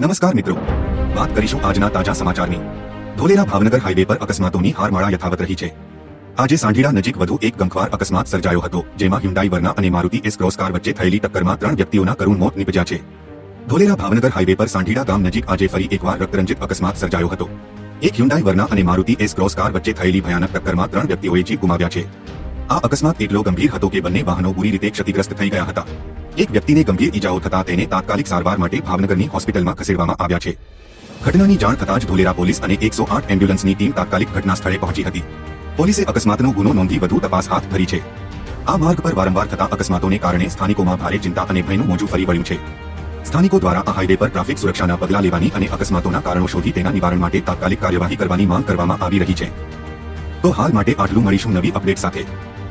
નમસ્કાર મિત્રો. વાત કરીશું આજના તાજા સમાચારની. ધોલેરા ભાવનગર હાઈવે પર અકસ્માતોની હારમાળા યથાવત રહી છે. આજે સાંઢીડા નજીક વધુ એક ગંખવાર અકસ્માત સર્જાયો હતો, જેમાં હ્યુન્ડાઈ વર્ના અને મારુતિ એસ ક્રોસ કાર વચ્ચે થયેલી ટક્કરમાં ત્રણ વ્યક્તિઓના કરુણ મોત નીપજ્યા છે. ધોલેરા ભાવનગર હાઈવે પર સાંઢીડા ગામ નજીક આજે ફરી એકવાર રક્તરંજિત અકસ્માત સર્જાયો હતો. એક હ્યુન્ડાઈ વર્ના અને મારુતિ એસ ક્રોસ કાર વચ્ચે થયેલી ભયાનક ટક્કરમાં ત્રણ વ્યક્તિઓએ જીવ ગુમાવ્યા છે. આ અકસ્માત એટલો ગંભીર હતો કે બંને વાહનો બુરી રીતે ક્ષતિગ્રસ્ત થઈ ગયા હતા. એક વ્યક્તિને ગંભીર ઈજાઓ થતા તેને તાત્કાલિક સારવાર માટે ભાવનગરની હોસ્પિટલમાં ખસેડવામાં આવ્યા છે. ઘટનાની જાણ થતાં જ ધોલેરા પોલીસ અને એકસો આઠ એમ્બ્યુલન્સની ટીમ તાત્કાલિક ઘટના સ્થળે પહોંચી હતી. પોલીસે અકસ્માતનો ગુનો નોંધી વધુ તપાસ હાથ ધરી છે. આ માર્ગ પર વારંવાર થતા અકસ્માતોને કારણે સ્થાનિકોમાં ભારે ચિંતા અને ભયનું મોજું ફરી વળ્યું છે. સ્થાનિકો દ્વારા આ હાઈવે પર ટ્રાફિક સુરક્ષાના પગલાં લેવાની અને અકસ્માતોના કારણો શોધી તેના નિવારણ માટે તાત્કાલિક કાર્યવાહી કરવાની માંગ કરવામાં આવી રહી છે. તો હાલ માટે આટલું મળીશું નવી અપડેટ સાથે.